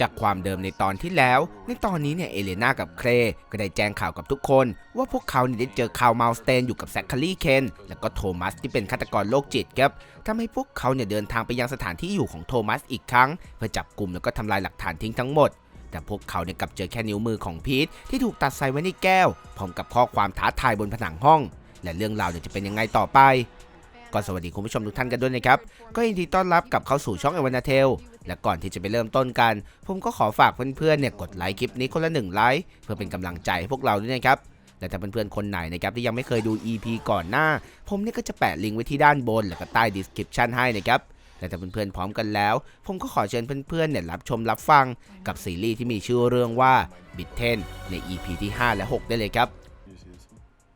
จากความเดิมในตอนที่แล้ว ในตอนนี้เนี่ยเอเลนากับเครก็ได้แจ้งข่าวกับทุกคน ว่าพวกเขาเนี่ยได้เจอคาวมาลสเตนอยู่กับแซคคารีเคนแล้วก็โทมัสที่เป็นฆาตกรโรคจิตครับทำให้พวกเขาเนี่ยเดินทางไปยังสถานที่อยู่ของโทมัสอีกครั้ง เพื่อจับกลุ่มแล้วก็ทำลายหลักฐานทิ้งทั้งหมดแต่พวกเขาเนี่ยกลับเจอแค่นิ้วมือของพีทที่ถูกตัดใส่ไว้ในแก้วพร้อมกับข้อความท้าทายบนผนังห้อง และเรื่องราวเนี่ยจะเป็นยังไงต่อไป ก็สวัสดีคุณผู้ชมทุกท่านกันด้วยนะครับ ก็ยินดีต้อนรับกลับเข้าสู่ช่องเอวานาเทล และก่อนที่จะไปเริ่มต้นกัน ผมก็ขอฝากเพื่อนๆเนี่ยกดไลค์คลิปนี้คนละหนึ่งไลค์เพื่อเป็นกำลังใจให้พวกเราด้วยนะครับและถ้าเพื่อนๆคนไหนนะครับที่ยังไม่เคยดู EP ก่อนหน้า ผมเนี่ยก็จะแปะลิงก์ไว้ที่ด้านบน แล้วก็ใต้ description ให้นะครับและถ้าเพื่อนๆพร้อมกันแล้ว ผมก็ขอเชิญเพื่อนๆเนี่ยรับชมรับฟังกับซีรีส์ที่มีชื่อเรื่องว่า b i t 10ใน EP ที่ 5 และ 6 ได้เลยครับ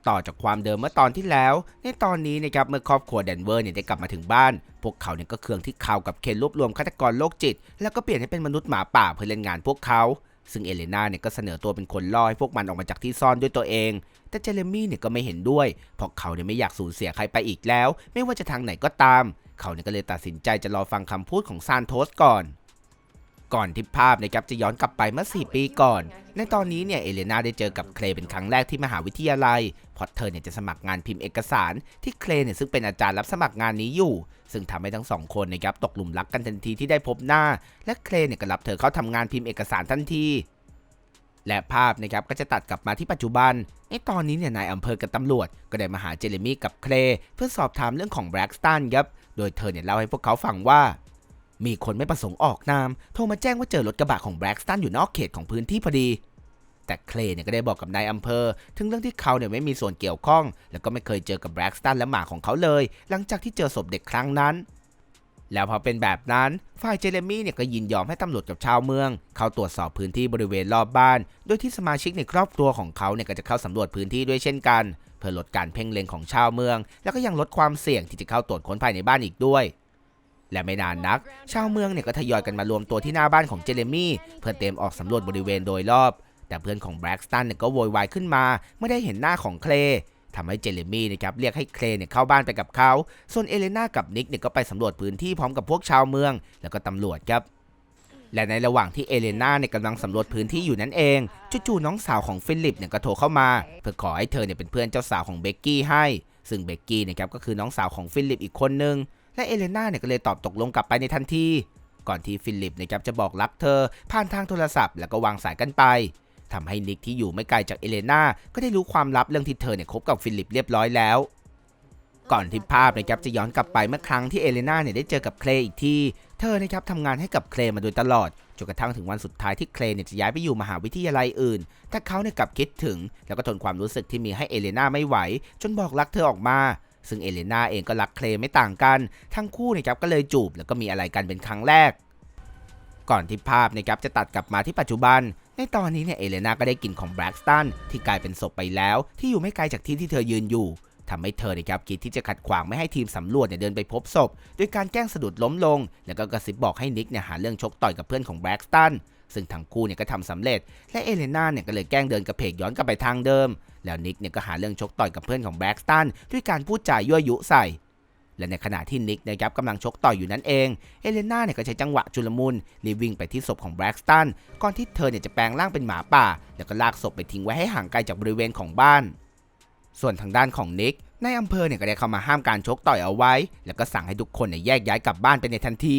ต่อจากความเดิมเมื่อตอนที่แล้ว ในตอนนี้นะครับเมื่อครอบครัวแดนเวอร์เนี่ยได้กลับมาถึงบ้าน พวกเขาเนี่ยก็เคืองที่เขากับเคนรวบรวมฆาตกรโรคจิต แล้วก็เปลี่ยนให้เป็นมนุษย์หมาป่าเพื่อเล่นงานพวกเขาซึ่งเอเลนาเนี่ยก็เสนอตัวเป็นคนล่อให้พวกมันออกมาจากที่ซ่อนด้วยตัวเอง แต่เจเรมี่เนี่ยก็ไม่เห็นด้วย เพราะเขาเนี่ยไม่อยากสูญเสียใครไปอีกแล้ว ไม่ว่าจะทางไหนก็ตาม เขาเนี่ยก็เลยตัดสินใจจะรอฟังคำพูดของซานโทสก่อน ก่อนที่ภาพนะครับจะย้อนกลับไปเมื่อ 4 ปีก่อน ในตอนนี้เนี่ยเอเลนาได้เจอกับเคลเป็นครั้งแรกที่มหาวิทยาลัยเพราะเธอเนี่ยจะสมัครงานพิมพ์เอกสารที่เคลเนี่ยซึ่งเป็นอาจารย์รับสมัครงานนี้อยู่ ซึ่งทำให้ทั้งสองคนนะครับตกหลุมรักกันทันทีที่ได้พบหน้า และเคลเนี่ยก็รับเธอเข้าทำงานพิมพ์เอกสารทันที และภาพนะครับก็จะตัดกลับมาที่ปัจจุบัน ในตอนนี้เนี่ยนายอำเภอกับตำรวจ ก็ได้มาหาเจเรมี่กับเคลเพื่อสอบถามเรื่องของแบล็กสตันครับโดยเธอเนี่ยเล่าให้พวกเขาฟังว่า มีคนไม่ประสงค์ออกนาม โทรมาแจ้งว่าเจอรถกระบะของแบล็กสตันอยู่นอกเขตของพื้นที่พอดี แต่เคลย์เนี่ยก็ได้บอกกับนายอำเภอ ถึงเรื่องที่เขาเนี่ยไม่มีส่วนเกี่ยวข้อง แล้วก็ไม่เคยเจอกับแบล็กสตันและหมาของเขาเลย หลังจากที่เจอศพเด็กครั้งนั้น แล้วพอเป็นแบบนั้น ฝ่ายเจเรมี่เนี่ยก็ยินยอมให้ตำรวจกับชาวเมือง เข้าตรวจสอบพื้นที่บริเวณรอบบ้าน โดยที่สมาชิกในครอบครัวของเขาเนี่ยก็จะเข้าสำรวจพื้นที่ด้วยเช่นกัน เพื่อลดการเพ่งเล็งของชาวเมือง แล้วก็ยังลดความเสี่ยงที่จะเข้าตรวจค้นภายในบ้านอีกด้วย และไม่นานนัก ชาวเมืองเนี่ยก็ทยอยกันมารวมตัวที่หน้าบ้านของเจเรมี่เพื่อเตรียมออกสำรวจบริเวณโดยรอบ แต่เพื่อนของแบล็กสตันเนี่ยก็โวยวายขึ้นมาเมื่อได้เห็นหน้าของเคลทำให้เจเรมี่นะครับเรียกให้เคลเนี่ยเข้าบ้านไปกับเขา ส่วนเอเลนากับนิกเนี่ยก็ไปสำรวจพื้นที่พร้อมกับพวกชาวเมือง แล้วก็ตำรวจครับ และในระหว่างที่เอเลนาเนี่ยกำลังสำรวจพื้นที่อยู่นั่นเองจู่ๆน้องสาวของฟิลิปเนี่ยก็โทรเข้ามา เพื่อขอให้เธอเนี่ยเป็นเพื่อนเจ้าสาวของเบกกี้ให้ ซึ่งเบกกี้เนะครับก็คือน้องสาวของฟิลิปอีกคนนึง และเอเลนาเนี่ยก็เลยตอบตกลงกลับไปในทันที ก่อนที่ฟิลิปนะครับจะบอกรักเธอ ผ่านทางโทรศัพท์แล้วก็วางสายกันไปทำให้นิกที่อยู่ไม่ไกลจากเอเลนาก็ได้รู้ความลับเรื่องที่เธอเนี่ยคบกับฟิลิปเรียบร้อยแล้ว ก่อนที่ภาพนะครับจะย้อนกลับไปเมื่อครั้งที่เอเลนาเนี่ยได้เจอกับเคลอีกที่ เธอนะครับทำงานให้กับเคลมาโดยตลอดจนกระทั่งถึงวันสุดท้ายที่เคลเนี่ยจะย้ายไปอยู่มหาวิทยาลัยอื่น แต่เขาเนี่ยกลับคิดถึง แล้วก็ทนความรู้สึกที่มีให้เอเลนาไม่ไหว จนบอกรักเธอออกมา ซึ่งเอเลนาเองก็รักเคลย์ไม่ต่างกัน ทั้งคู่นะครับก็เลยจูบแล้วก็มีอะไรกันเป็นครั้งแรก ก่อนที่ภาพนะครับจะตัดกลับมาที่ปัจจุบัน ในตอนนี้เนี่ยเอเลนาก็ได้กลิ่นของแบล็กสตันที่กลายเป็นศพไปแล้ว ที่อยู่ไม่ไกลจากที่ที่เธอยืนอยู่ทำให้เธอนะครับคิดที่จะขัดขวางไม่ให้ทีมสำรวจเนี่ยเดินไปพบศพด้วยการแกล้งสะดุดล้มลง แล้วก็กระซิบบอกให้นิกเนี่ยหาเรื่องชกต่อยกับเพื่อนของแบล็กสตัน ซึ่งทั้งคู่เนี่ยก็ทำสำเร็จ และเอเลนาเนี่ยก็เลยแกล้งเดินกระเพกย้อนกลับไปทางเดิม แล้วนิกเนี่ยก็หาเรื่องชกต่อยกับเพื่อนของแบล็กสตันด้วยการพูดจายั่วยุใส่และในขณะที่นิกนะครับกำลังชกต่อยอยู่นั่นเอง เอเลนาเนี่ยก็ใช้จังหวะชุลมุนรีวิ่งไปที่ศพของแบล็กสตันก่อนที่เธอเนี่ยจะแปลงร่างเป็นหมาป่า แล้วก็ลากศพไปทิ้งไว้ให้ห่างไกลจากบริเวณของบ้าน ส่วนทางด้านของนิกนายอำเภอเนี่ยก็ได้เข้ามาห้ามการชกต่อยเอาไว้ แล้วก็สั่งให้ทุกคนเนี่ยแยกย้ายกลับบ้านไปในทันที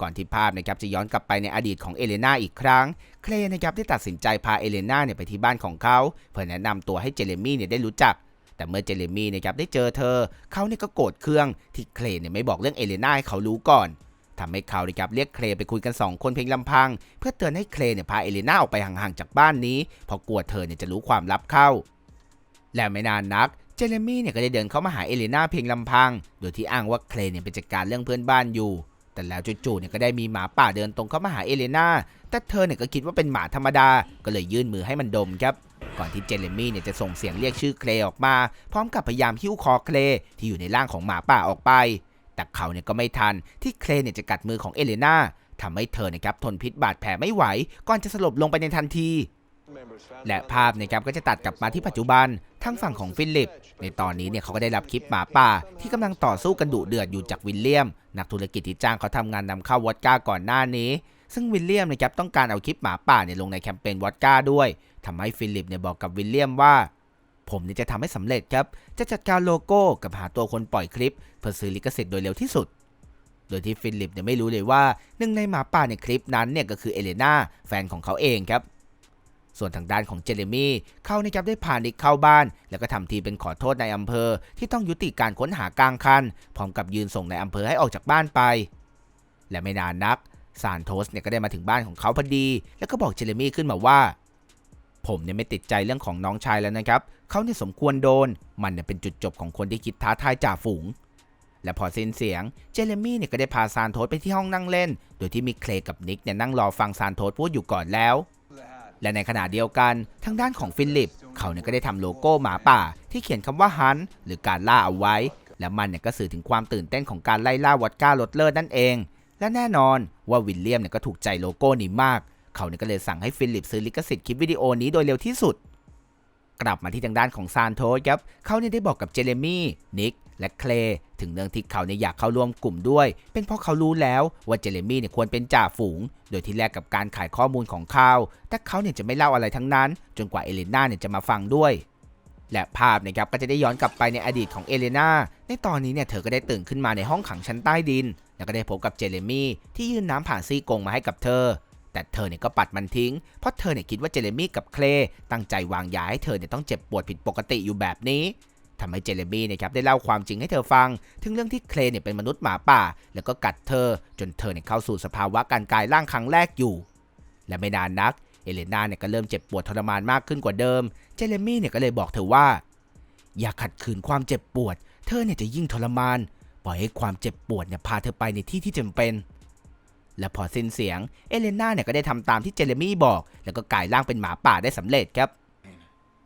ก่อนที่ภาพนะครับจะย้อนกลับไปในอดีตของเอเลนาอีกครั้ง เคลนะครับได้ตัดสินใจพาเอเลนาเนี่ยไปที่บ้านของเขา เพื่อแนะนำตัวให้เจเรมี่เนี่ยได้รู้จัก แต่เมื่อเจเรมี่นะครับได้เจอเธอ เขาเนี่ยก็โกรธเคืองที่เคลเนี่ยไม่บอกเรื่องเอเลนาให้เขารู้ก่อนทำให้เขานะครับเรียกเคลไปคุยกัน 2 คนเพียงลำพัง เพื่อเตือนให้เคลเนี่ยพาเอเลนาออกไปห่างๆจากบ้านนี้เพราะกลัวเธอเนี่ยจะรู้ความลับเข้า และไม่นานนักเจเรมี่เนี่ยก็ได้เดินเข้ามาหาเอเลนาเพียงลำพัง โดยที่อ้างว่าเคลเนี่ยเป็นจัดการเรื่องเพื่อนบ้านอยู่ แต่แล้วจู่ๆเนี่ยก็ได้มีหมาป่าเดินตรงเข้ามาหาเอเลนาแต่เธอเนี่ยก็คิดว่าเป็นหมาธรรมดา ก็เลยยื่นมือให้มันดมครับก่อนที่เจเรมี่เนี่ยจะส่งเสียงเรียกชื่อเคลออกมา พร้อมกับพยายามหิ้วคอเคลที่อยู่ในร่างของหมาป่าออกไป แต่เขาเนี่ยก็ไม่ทันที่เคลเนี่ยจะกัดมือของเอเลนาทำให้เธอนะครับทนพิษบาดแผลไม่ไหว ก่อนจะสลบลงไปในทันที และภาพนะครับก็จะตัดกลับมาที่ปัจจุบันทั้งฝั่งของฟิลิป ในตอนนี้เนี่ยเขาก็ได้รับคลิปหมาป่า ที่กำลังต่อสู้กันดุเดือดอยู่จากวิลเลียม นักธุรกิจที่จ้างเขาทำงานนำเข้าวอดก้าก่อนหน้านี้ ซึ่งวิลเลียมนะครับต้องการเอาคลิปหมาป่าเนี่ยลงในแคมเปญวอดก้าด้วยทำให้ฟิลิปเนี่ยบอกกับวิลเลียมว่า ผมเนี่ยจะทำให้สำเร็จครับ จะจัดการโลโก้กับหาตัวคนปล่อยคลิปเพื่อซื้อลิขสิทธิ์โดยเร็วที่สุดโดยที่ฟิลิปเนี่ยไม่รู้เลยว่าหนึ่งในหมาป่าในคลิปนั้นเนี่ยก็คือเอเลนาแฟนของเขาเองครับ ส่วนทางด้านของเจเรมี่เขานะครับได้พานิกเข้าบ้าน แล้วก็ทำทีเป็นขอโทษในอำเภอ ที่ต้องยุติการค้นหากลางคันพร้อมกับยืนส่งในอำเภอให้ออกจากบ้านไป และไม่นานนักซานโทสเนี่ยก็ได้มาถึงบ้านของเขาพอดี แล้วก็บอกเจเรมี่ขึ้นมาว่า ผมเนี่ยไม่ติดใจเรื่องของน้องชายแล้วนะครับเขาเนี่ยสมควรโดน มันเนี่ยเป็นจุดจบของคนที่คิดท้าทายจ่าฝูงและพอสิ้นเสียง เจเรมี่เนี่ยก็ได้พาซานโทสไปที่ห้องนั่งเล่น โดยที่มีเคลกับนิกเนี่ยนั่งรอฟังซานโทสพูดอยู่ก่อนแล้ว และในขณะเดียวกันทางด้านของฟิลิป เขาเนี่ยก็ได้ทำโลโก้หมาป่า ที่เขียนคำว่าฮันหรือการล่าเอาไว้ และมันเนี่ยก็สื่อถึงความตื่นเต้นของการไล่ล่าวอดก้ารถเลิศนั่นเอง และแน่นอนว่าวิลเลียมเนี่ยก็ถูกใจโลโก้นี้มาก เขาเนี่ยก็เลยสั่งให้ฟิลิปซื้อลิขสิทธิ์คลิปวิดีโอนี้โดยเร็วที่สุด กลับมาที่ทางด้านของซานโทสครับเขาเนี่ยได้บอกกับเจเรมี่นิกและเคล ถึงเรื่องที่เขาเนี่ยอยากเข้าร่วมกลุ่มด้วย เป็นเพราะเขารู้แล้วว่าเจเรมี่เนี่ยควรเป็นจ่าฝูง โดยที่แลกกับการขายข้อมูลของเขาแต่เขาเนี่ยจะไม่เล่าอะไรทั้งนั้น จนกว่าเอเลน่าเนี่ยจะมาฟังด้วยและภาพนะครับก็จะได้ย้อนกลับไปในอดีตของเอเลนาในตอนนี้เนี่ยเธอก็ได้ตื่นขึ้นมาในห้องขังชั้นใต้ดิน แล้วก็ได้พบกับเจเรมี่ที่ยื่นน้ำผ่านซี่กงมาให้กับเธอ แต่เธอเนี่ยก็ปัดมันทิ้ง เพราะเธอเนี่ยคิดว่าเจเรมี่กับเคลตั้งใจวางยาให้เธอเนี่ยต้องเจ็บปวดผิดปกติอยู่แบบนี้ ทำให้เจเรมี่เนี่ยครับได้เล่าความจริงให้เธอฟัง ถึงเรื่องที่เคลย์เนี่ยเป็นมนุษย์หมาป่า แล้วก็กัดเธอจนเธอเนี่ยเข้าสู่สภาวะการกลายร่างครั้งแรกอยู่ และไม่นานนัก เอเลนาเนี่ยก็เริ่มเจ็บปวดทรมานมากขึ้นกว่าเดิม เจเรมี่เนี่ยก็เลยบอกเธอว่า อย่าขัดขืนความเจ็บปวด เธอเนี่ยจะยิ่งทรมาน ปล่อยให้ความเจ็บปวดเนี่ยพาเธอไปในที่ที่จำเป็น และพอสิ้นเสียง เอเลนาเนี่ยก็ได้ทำตามที่เจเรมี่บอก แล้วก็กลายร่างเป็นหมาป่าได้สำเร็จครับ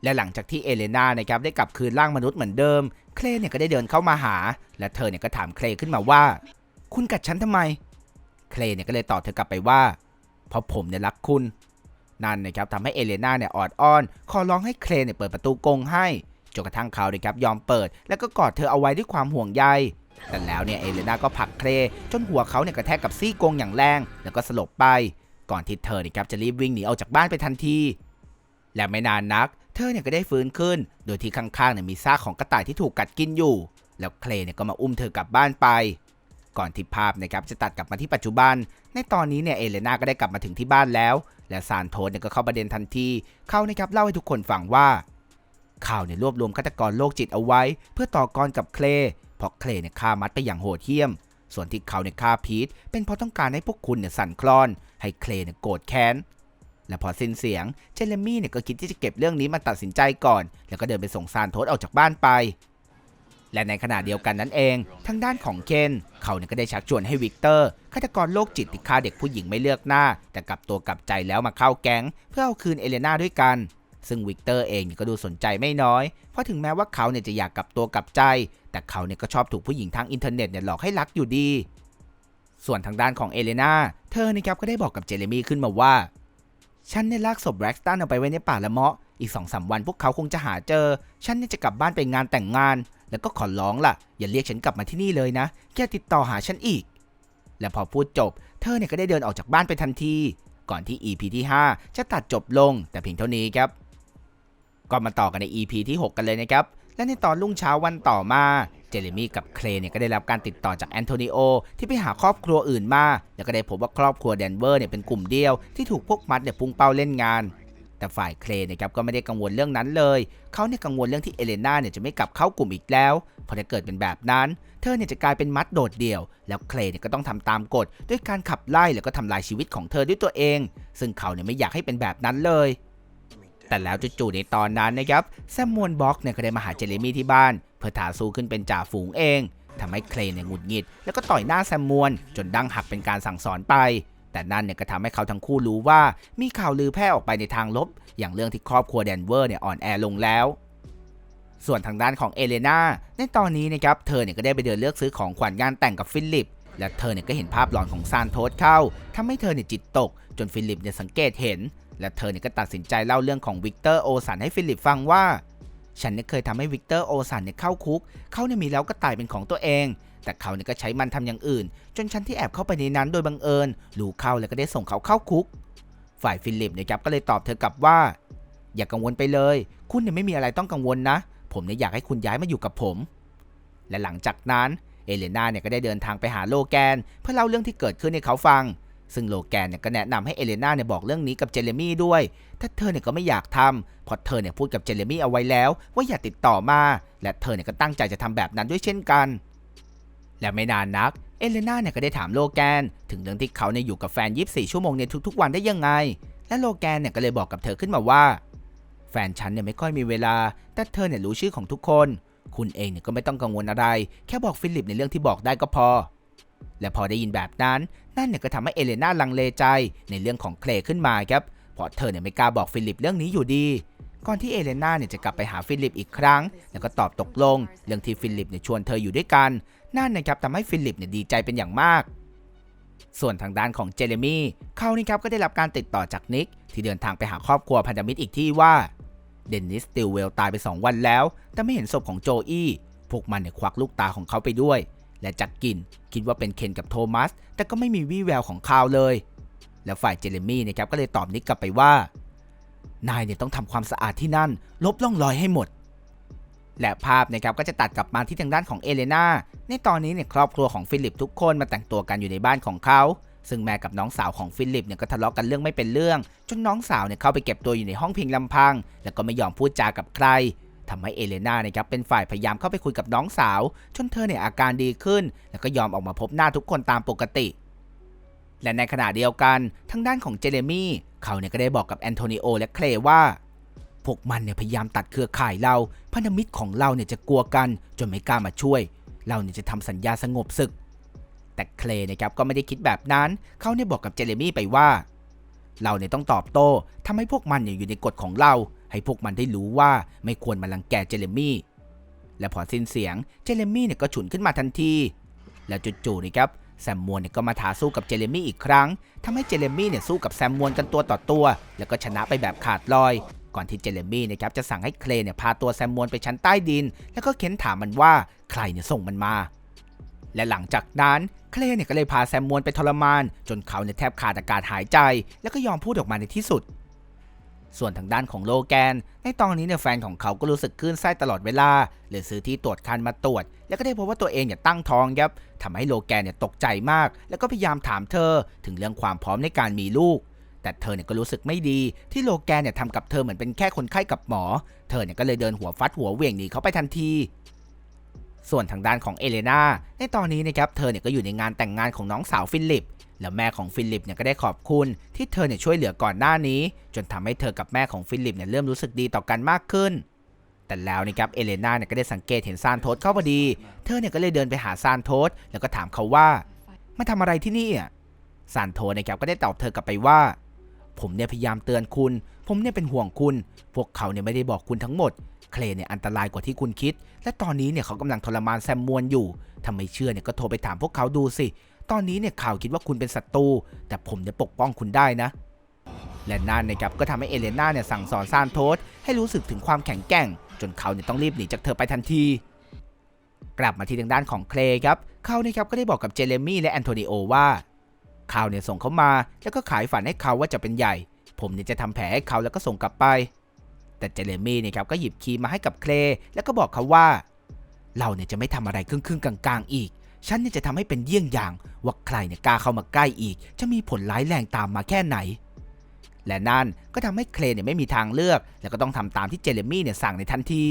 และหลังจากที่เอเลนานะครับได้กลับคืนร่างมนุษย์เหมือนเดิม เคลเนี่ยก็ได้เดินเข้ามาหา และเธอเนี่ยก็ถามเคลขึ้นมาว่า คุณกัดฉันทำไม เคลเนี่ยก็เลยตอบเธอกลับไปว่า เพราะผมเนี่ยรักคุณ นั่นนะครับทำให้เอเลนาเนี่ยออดอ้อน ขอร้องให้เคลเนี่ยเปิดประตูกรงให้จนกระทั่งเขาเนี่ยครับยอมเปิด แล้วก็กอดเธอเอาไว้ด้วยความห่วงใยแต่แล้วเนี่ยเอเลนาก็ผลักเคลจนหัวเขาเนี่ยกระแทกกับซี่กรงอย่างแรง แล้วก็สลบไป ก่อนที่เธอเนี่ยครับจะรีบวิ่งหนีออกจากบ้านไปทันที และไม่นานนัก เธอเนี่ยก็ได้ฟื้นขึ้น โดยที่ข้างๆเนี่ยมีซากของกระต่ายที่ถูกกัดกินอยู่ แล้วเคลเนี่ยก็มาอุ้มเธอกลับบ้านไป ก่อนที่ภาพนะครับจะตัดกลับมาที่ปัจจุบัน ในตอนนี้เนี่ยเอเลนาก็ได้กลับมาถึงที่บ้านแล้ว และซานโทสเนี่ยก็เข้าประเด็นทันทีเขานะครับเล่าให้ทุกคนฟังว่าข่าวเนี่ยรวบรวมฆาตกรโรคจิตเอาไว้ เพื่อต่อกรกับเคลเพราะเคลเนี่ยฆ่ามัดไปอย่างโหดเหี้ยม ส่วนที่เขาเนี่ยฆ่าพีทเป็นเพราะต้องการให้พวกคุณเนี่ยสั่นคลอน ให้เคลเนี่ยโกรธแค้น และพอสิ้นเสียงเจเรมี่เนี่ยก็คิดที่จะเก็บเรื่องนี้มาตัดสินใจก่อน แล้วก็เดินไปส่งซานโทสออกจากบ้านไป และในขณะเดียวกันนั้นเอง ทางด้านของเคนเขาเนี่ยก็ได้ชักชวนให้วิกเตอร์ฆาตกรโรคจิตที่ฆ่าเด็กผู้หญิงไม่เลือกหน้า แต่กลับตัวกลับใจแล้วมาเข้าแก๊ง เพื่อเอาคืนเอเลนาด้วยกัน ซึ่งวิกเตอร์เองเนี่ยก็ดูสนใจไม่น้อย เพราะถึงแม้ว่าเขาเนี่ยจะอยากกลับตัวกลับใจ แต่เขาเนี่ยก็ชอบถูกผู้หญิงทางอินเทอร์เน็ตเนี่ยหลอกให้รักอยู่ดี ส่วนทางด้านของเอเลนาเธอนะครับก็ได้บอกกับเจเรมี่ขึ้นมาว่า ฉันเนี่ยลากศพแร็กสตันเอาไปไว้ในป่าละเมาะ อีกสองสามวันพวกเขาคงจะหาเจอ ฉันเนี่ยจะกลับบ้านไปงานแต่งงาน แล้วก็ขอร้องล่ะ อย่าเรียกฉันกลับมาที่นี่เลยนะ แค่ติดต่อหาฉันอีก และพอพูดจบ เธอเนี่ยก็ได้เดินออกจากบ้านไปทันที ก่อนที่ EP ที่ 5 จะตัดจบลงแต่เพียงเท่านี้ครับ ก็มาต่อกันใน EP ที่ 6 กันเลยนะครับ และในตอนรุ่งเช้าวันต่อมา เจเรมี่กับเคลเนี่ยก็ได้รับการติดต่อจากแอนโทนิโอที่ไปหาครอบครัวอื่นมา แล้วก็ได้พบว่าครอบครัวแดนเวอร์เนี่ยเป็นกลุ่มเดียวที่ถูกพวกมัดเนี่ยพุ่งเป้าเล่นงาน แต่ฝ่ายเคลย์เนะครับก็ไม่ได้กังวลเรื่องนั้นเลย เขาเนี่ยกังวลเรื่องที่เอเลนาเนี่ยจะไม่กลับเข้ากลุ่มอีกแล้วเพราะถ้าเกิดเป็นแบบนั้น เธอเนี่ยจะกลายเป็นมัดโดดเดี่ยว แล้วเคลเนี่ยก็ต้องทำตามกฎด้วยการขับไล่แล้วก็ทำลายชีวิตของเธอด้วยตัวเอง ซึ่งเขาเนี่ยไม่อยากให้เป็นแบบนั้นเลย แต่แล้วจู่ๆในตอนนั้นนะครับแซมมวนบ็อกเนี่ยก็ได้มาหาเจเรมี่ที่บ้าน เพื่อท้าสู้ขึ้นเป็นจ่าฝูงเองทำให้เคลย์เนี่ยหงุดหงิด แล้วก็ต่อยหน้าแซมมวนจนดั้งหักเป็นการสั่งสอนไป แต่นั่นเนี่ยก็ทำให้เขาทั้งคู่รู้ว่ามีข่าวลือแพร่ออกไปในทางลบ อย่างเรื่องที่ครอบครัวแดนเวอร์เนี่ยอ่อนแอลงแล้วส่วนทางด้านของเอเลนาในตอนนี้นะครับเธอเนี่ยก็ได้ไปเดินเลือกซื้อของขวัญงานแต่งกับฟิลิป และเธอเนี่ยก็เห็นภาพหลอนของซานโทสเข้าทำให้เธอเนี่ยจิตตก จนฟิลิปเนี่ยสังเกตเห็น และเธอเนี่ยก็ตัดสินใจเล่าเรื่องของวิกเตอร์โอสันให้ฟิลิปฟังว่า ฉันเนี่ยเคยทำให้วิกเตอร์โอสันเนี่ยเข้าคุก เขาเนี่ยมีแล้วก็ตายเป็นของตัวเอง แต่เขาเนี่ยก็ใช้มันทำอย่างอื่น จนฉันที่แอบเข้าไปในนั้นโดยบังเอิญรู้เข้าแล้วก็ได้ส่งเขาเข้าคุก ฝ่ายฟิลิปเนี่ยครับก็เลยตอบเธอกลับว่า อย่ากังวลไปเลย คุณเนี่ยไม่มีอะไรต้องกังวลนะ ผมเนี่ยอยากให้คุณย้ายมาอยู่กับผม และหลังจากนั้นเอเลนาเนี่ยก็ได้เดินทางไปหาโลแกน เพื่อเล่าเรื่องที่เกิดขึ้นให้เขาฟัง ซึ่งโลแกนเนี่ยก็แนะนำให้เอเลนาเนี่ยบอกเรื่องนี้กับเจเรมี่ด้วยถ้าเธอเนี่ยก็ไม่อยากทำเพราะเธอเนี่ยพูดกับเจเรมี่เอาไว้แล้วว่าอย่าติดต่อมา และเธอเนี่ยก็ตั้งใจจะทำแบบนั้นด้วยเช่นกัน และไม่นานนัก เอเลนาเนี่ยก็ได้ถามโลแกน ถึงเรื่องที่เขาเนี่ยอยู่กับแฟน 24 ชั่วโมงในทุกๆวันได้ยังไง และโลแกนเนี่ยก็เลยบอกกับเธอขึ้นมาว่า แฟนฉันเนี่ยไม่ค่อยมีเวลา แต่เธอเนี่ยรู้ชื่อของทุกคน คุณเองเนี่ยก็ไม่ต้องกังวลอะไร แค่บอกฟิลิปในเรื่องที่บอกได้ก็พอและพอได้ยินแบบนั้น นั่นเนี่ยก็ทำให้เอเลนาลังเลใจในเรื่องของเคลขึ้นมาครับเพราะเธอเนี่ยไม่กล้าบอกฟิลิปเรื่องนี้อยู่ดี ก่อนที่เอเลนาเนี่ยจะกลับไปหาฟิลิปอีกครั้ง แล้วก็ตอบตกลง เรื่องที่ฟิลิปเนี่ยชวนเธออยู่ด้วยกัน นั่นนะครับทำให้ฟิลิปเนี่ยดีใจเป็นอย่างมาก ส่วนทางด้านของเจเรมี่เขานี่ครับก็ได้รับการติดต่อจากนิกที่เดินทางไปหาครอบครัวพันธมิตรอีกที่ว่าเดนนิสติลเวลตายไป 2 วันแล้ว แต่ไม่เห็นศพของโจอี้พวกมันเนี่ยควักลูกตาของเขาไปด้วย และจากกิน คิดว่าเป็นเคนกับโทมัส แต่ก็ไม่มีวี่แววของคาวเลย แล้วฝ่ายเจเรมี่นะครับก็เลยตอบนิกกลับไปว่า นายเนี่ยต้องทำความสะอาดที่นั่น ลบล่องรอยให้หมด และภาพนะครับก็จะตัดกลับมาที่ทางด้านของเอเลนาในตอนนี้เนี่ยครอบครัวของฟิลิปทุกคนมาแต่งตัวกันอยู่ในบ้านของเขาซึ่งแม่กับน้องสาวของฟิลิปเนี่ยก็ทะเลาะกันเรื่องไม่เป็นเรื่อง จนน้องสาวเนี่ยเข้าไปเก็บตัวอยู่ในห้องเพียงลำพัง แล้วก็ไม่ยอมพูดจากับใคร ทำให้เอเลนาเนี่ยครับเป็นฝ่ายพยายามเข้าไปคุยกับน้องสาวจนเธอเนี่ยอาการดีขึ้น แล้วก็ยอมออกมาพบหน้าทุกคนตามปกติ และในขณะเดียวกันทางด้านของเจเรมี่เขาเนี่ยก็ได้บอกกับแอนโทนิโอและเคลว่าพวกมันเนี่ยพยายามตัดเครือข่ายเราพันธมิตรของเราเนี่ยจะกลัวกันจนไม่กล้ามาช่วย เราเนี่ยจะทำสัญญาสงบศึก แต่เคลนะครับก็ไม่ได้คิดแบบนั้น เขาเนี่ยบอกกับเจเรมี่ไปว่า เราเนี่ยต้องตอบโต้ทำให้พวกมันเนี่ยอยู่ในกฎของเรา ให้พวกมันได้รู้ว่าไม่ควรมาลังแกเจเรมี่ และพอสิ้นเสียงเจเรมี่เนี่ยก็ฉุนขึ้นมาทันที แล้วจู่ๆนะครับแซมมวนเนี่ยก็มาท้าสู้กับเจเรมี่อีกครั้งทำให้เจเรมี่เนี่ยสู้กับแซมมวนกันตัวต่อตัว แล้วก็ชนะไปแบบขาดลอย ก่อนที่เจเรมี่นะครับจะสั่งให้เคลเนี่ยพาตัวแซมมวนไปชั้นใต้ดิน แล้วก็เค้นถามมันว่าใครเนี่ยส่งมันมา และหลังจากนั้นเคลเนี่ยก็เลยพาแซมมวนไปทรมาน จนเขาเนี่ยแทบขาดอากาศหายใจ แล้วก็ยอมพูดออกมาในที่สุด ส่วนทางด้านของโลแกน ในตอนนี้เนี่ยแฟนของเขาก็รู้สึกคลื่นไส้ตลอดเวลาเลยซื้อที่ตรวจคันมาตรวจ แล้วก็ได้พบว่าตัวเองเนี่ยตั้งท้องครับทำให้โลแกนเนี่ยตกใจมาก แล้วก็พยายามถามเธอถึงเรื่องความพร้อมในการมีลูก แต่เธอเนี่ยก็รู้สึกไม่ดีที่โลแกนเนี่ยทำกับเธอเหมือนเป็นแค่คนไข้กับหมอ เธอเนี่ยก็เลยเดินหัวฟัดหัวเวียงหนีเขาไปทันทีส่วนทางด้านของเอเลนาในตอนนี้นะครับเธอเนี่ยก็อยู่ในงานแต่งงานของน้องสาวฟิลิป แล้วแม่ของฟิลิปเนี่ยก็ได้ขอบคุณที่เธอเนี่ยช่วยเหลือก่อนหน้านี้ จนทำให้เธอกับแม่ของฟิลิปเนี่ยเริ่มรู้สึกดีต่อกันมากขึ้น แต่แล้วนะครับเอเลนาเนี่ยก็ได้สังเกตเห็นซานโทสเข้าพอดี เธอเนี่ยก็เลยเดินไปหาซานโทสแล้วก็ถามเขาว่ามาทำอะไรที่นี่อะซานโทสนะครับก็ได้ตอบเธอกลับไปว่า ผมเนี่ยพยายามเตือนคุณ ผมเนี่ยเป็นห่วงคุณ พวกเขาเนี่ยไม่ได้บอกคุณทั้งหมดเคลเนี่ยอันตรายกว่าที่คุณคิด และตอนนี้เนี่ยเขากำลังทรมานแซมมวนอยู่ทำไมเชื่อเนี่ยก็โทรไปถามพวกเขาดูสิ ตอนนี้เนี่ยข่าวคิดว่าคุณเป็นศัตรูแต่ผมเนี่ยปกป้องคุณได้นะ และนั่นนะครับก็ทำให้เอเลน่าเนี่ยสั่งสอนซานโทสให้รู้สึกถึงความแข็งแกร่ง จนเขาเนี่ยต้องรีบหนีจากเธอไปทันที กลับมาที่ทางด้านของเคลครับเขาเนี่ยครับก็ได้บอกกับเจเรมี่และแอนโทนิโอว่าเขาเนี่ยส่งเขามาแล้วก็ขายฝันให้เขาว่าจะเป็นใหญ่ ผมเนี่ยจะทำแผลให้เขาแล้วก็ส่งกลับไป แต่เจเรมี่เนี่ยครับก็หยิบคีย์มาให้กับเคลแล้วก็บอกเขาว่า เราเนี่ยจะไม่ทำอะไรครึ่งๆกลาง ๆ อีก ฉันเนี่ยจะทำให้เป็นเยี่ยงอย่าง ว่าใครเนี่ยกล้าเข้ามาใกล้อีก จะมีผลร้ายแรงตามมาแค่ไหน และนั่นก็ทำให้เคลเนี่ยไม่มีทางเลือก แล้วก็ต้องทำตามที่เจเรมี่เนี่ยสั่งในทันที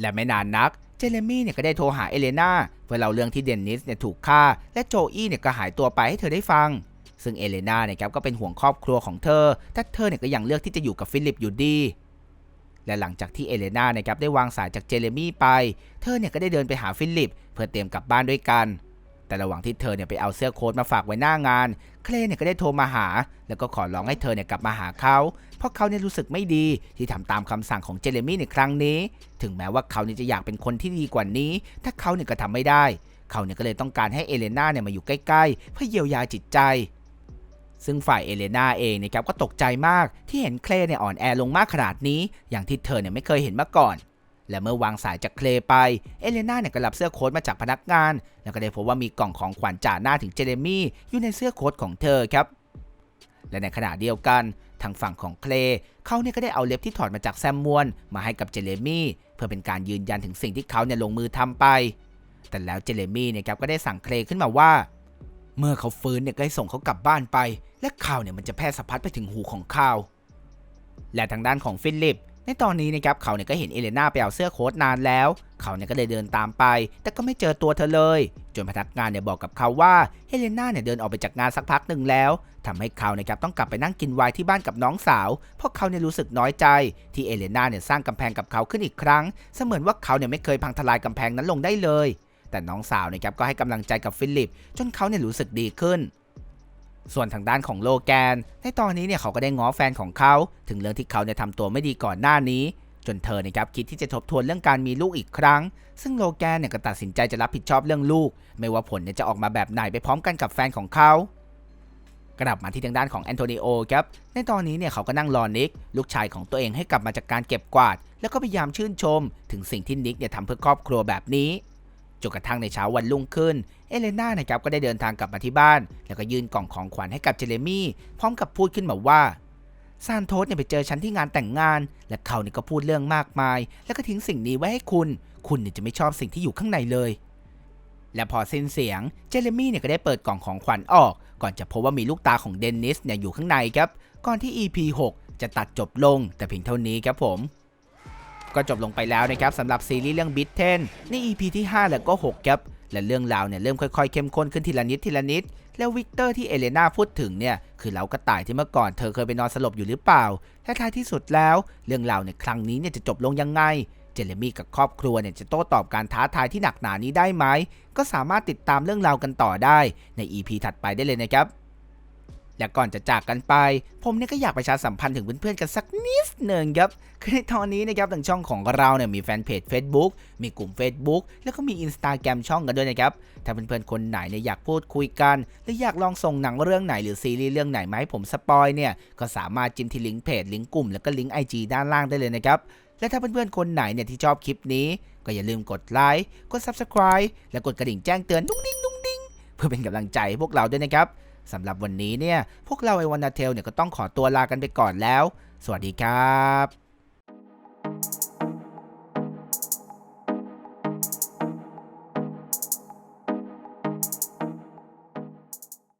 และไม่นานนัก เจเรมี่เนี่ยก็ได้โทรหาเอเลนาเพื่อเล่าเรื่องที่เดนนิสเนี่ยถูกฆ่า และโจอี้เนี่ยก็หายตัวไปให้เธอได้ฟัง ซึ่งเอเลนาเนี่ยครับก็เป็นห่วงครอบครัวของเธอแต่เธอเนี่ยก็ยังเลือกที่จะอยู่กับฟิลิปอยู่ดีและหลังจากที่เอเลนาเนี่ยครับได้วางสายจากเจเรมี่ไป เธอเนี่ยก็ได้เดินไปหาฟิลิป พื่อเตรียมกลับบ้านด้วยกัน แต่ระหว่างที่เธอเนี่ยไปเอาเสื้อโค้ทมาฝากไว้หน้างาน เคลเนี่ยก็ได้โทรมาหา แล้วก็ขอร้องให้เธอเนี่ยกลับมาหาเขา เพราะเขาเนี่ยรู้สึกไม่ดีที่ทำตามคำสั่งของเจเรมี่ในครั้งนี้ ถึงแม้ว่าเขาเนี่ยจะอยากเป็นคนที่ดีกว่านี้ ถ้าเขาเนี่ยก็ทำไม่ได้ เขาเนี่ยก็เลยต้องการให้เอเลนาเนี่ยมาอยู่ใกล้ๆ เพื่อเยียวยาจิตใจซึ่งฝ่ายเอเลนาเองนะครับก็ตกใจมากที่เห็นเคลเนี่ยอ่อนแอลงมากขนาดนี้ อย่างที่เธอเนี่ยไม่เคยเห็นมาก่อน และเมื่อวางสายจากเคลไป เอเลนาเนี่ยก็รับเสื้อโค้ทมาจากพนักงาน แล้วก็ได้พบว่ามีกล่องของขวัญจ่าหน้าถึงเจเรมี่อยู่ในเสื้อโค้ทของเธอครับ และในขณะเดียวกันทางฝั่งของเคลเขาเนี่ยก็ได้เอาเล็บที่ถอดมาจากแซมมวน มาให้กับเจเรมี่ เพื่อเป็นการยืนยันถึงสิ่งที่เขาเนี่ยลงมือทำไป แต่แล้วเจเรมี่เนี่ยครับก็ได้สั่งเคลขึ้นมาว่า เมื่อเขาฟื้นเนี่ยก็ให้ส่งเขากลับบ้านไป และข่าวเนี่ยมันจะแพร่สะพัดไปถึงหูของข่าวและทางด้านของฟิลิป ในตอนนี้นะครับเขาเนี่ยก็เห็นเอเลนาไปเอาเสื้อโค้ทนานแล้ว เขาเนี่ยก็เลยเดินตามไป แต่ก็ไม่เจอตัวเธอเลย จนพนักงานเนี่ยบอกกับเขาว่าเฮเลนาเนี่ยเดินออกไปจากงานสักพักหนึ่งแล้วทำให้เขานะครับต้องกลับไปนั่งกินไวน์ที่บ้านกับน้องสาว เพราะเขาเนี่ยรู้สึกน้อยใจ ที่เอเลนาเนี่ยสร้างกำแพงกับเขาขึ้นอีกครั้ง เสมือนว่าเขาเนี่ยไม่เคยพังทลายกำแพงนั้นลงได้เลย แต่น้องสาวนะครับก็ให้กำลังใจกับฟิลิป จนเขาเนี่ยรู้สึกดีขึ้น ส่วนทางด้านของโลแกน ในตอนนี้เนี่ยเขาก็ได้ง้อแฟนของเขา ถึงเรื่องที่เขาเนี่ยทำตัวไม่ดีก่อนหน้านี้ จนเธอนะครับคิดที่จะทบทวนเรื่องการมีลูกอีกครั้ง ซึ่งโลแกนเนี่ยก็ตัดสินใจจะรับผิดชอบเรื่องลูก ไม่ว่าผลเนี่ยจะออกมาแบบไหนไปพร้อมกันกับแฟนของเขากลับมาที่ทางด้านของแอนโทนิโอครับ ในตอนนี้เนี่ยเขาก็นั่งรอนิก ลูกชายของตัวเองให้กลับมาจากการเก็บกวาด แล้วก็พยายามชื่นชม ถึงสิ่งที่นิกเนี่ยทำเพื่อครอบครัวแบบนี้ จนกระทั่งในเช้าวันรุ่งขึ้น เอเลน่านะครับก็ได้เดินทางกลับมาที่บ้าน แล้วก็ยื่นกล่องของขวัญให้กับเจเรมี่ พร้อมกับพูดขึ้นมาว่าซานโทสเนี่ยไปเจอฉันที่งานแต่งงาน และเขาเนี่ยก็พูดเรื่องมากมาย แล้วก็ทิ้งสิ่งนี้ไว้ให้คุณ คุณเนี่ยจะไม่ชอบสิ่งที่อยู่ข้างในเลย และพอสิ้นเสียง เจเรมี่เนี่ยก็ได้เปิดกล่องของขวัญออก ก่อนจะพบว่ามีลูกตาของเดนนิสเนี่ยอยู่ข้างในครับ ก่อนที่ EP 6 จะตัดจบลง แต่เพียงเท่านี้ครับผม ก็จบลงไปแล้วนะครับสำหรับซีรีส์เรื่องบิทเทนใน EP ที่ 5 แล้วก็ 6 ครับและเรื่องราวเนี่ยเริ่มค่อยๆเข้มข้นขึ้นทีละนิดทีละนิด แล้ววิกเตอร์ที่เอเลนาพูดถึงเนี่ยคือเหล้ากระต่ายที่เมื่อก่อนเธอเคยไปนอนสลบอยู่หรือเปล่าและท้ายที่สุดแล้ว เรื่องราวในครั้งนี้เนี่ยจะจบลงยังไง เจเรมี่กับครอบครัวเนี่ยจะโต้ตอบการท้าทายที่หนักหนานี้ได้ไหมก็สามารถติดตามเรื่องราวกันต่อได้ใน EP ถัดไปได้เลยนะครับ และก่อนจะจากกันไป ผมเนี่ยก็อยากประชาสัมพันธ์ถึงเพื่อนๆกันสักนิดหนึ่งครับคือในตอนนี้นะครับทางช่องของเราเนี่ยมีแฟนเพจ Facebook มีกลุ่ม Facebook แล้วก็มี Instagram ช่องกันด้วยนะครับ ถ้าเพื่อนๆคนไหนเนี่ยอยากพูดคุยกัน หรืออยากลองส่งหนังเรื่องไหนหรือซีรีส์เรื่องไหนมาให้ผมสปอยเนี่ยก็สามารถจิ้มที่ลิงก์เพจลิงก์กลุ่มแล้วก็ลิงก์ IG ด้านล่างได้เลยนะครับและถ้าเพื่อนๆ คนไหนเนี่ยที่ชอบคลิปนี้ ก็อย่าลืมกดไลค์ กด Subscribe และกดกระดิ่งแจ้งเตือนดุ้งดิ้งดุ้งดิ้งเพื่อเป็นกำลังใจให้พวกเราด้วยนะครับ สำหรับวันนี้เนี่ย พวกเราไอวันนาเทลเนี่ยก็ต้องขอตัวลากันไปก่อนแล้ว สวัสดีครับ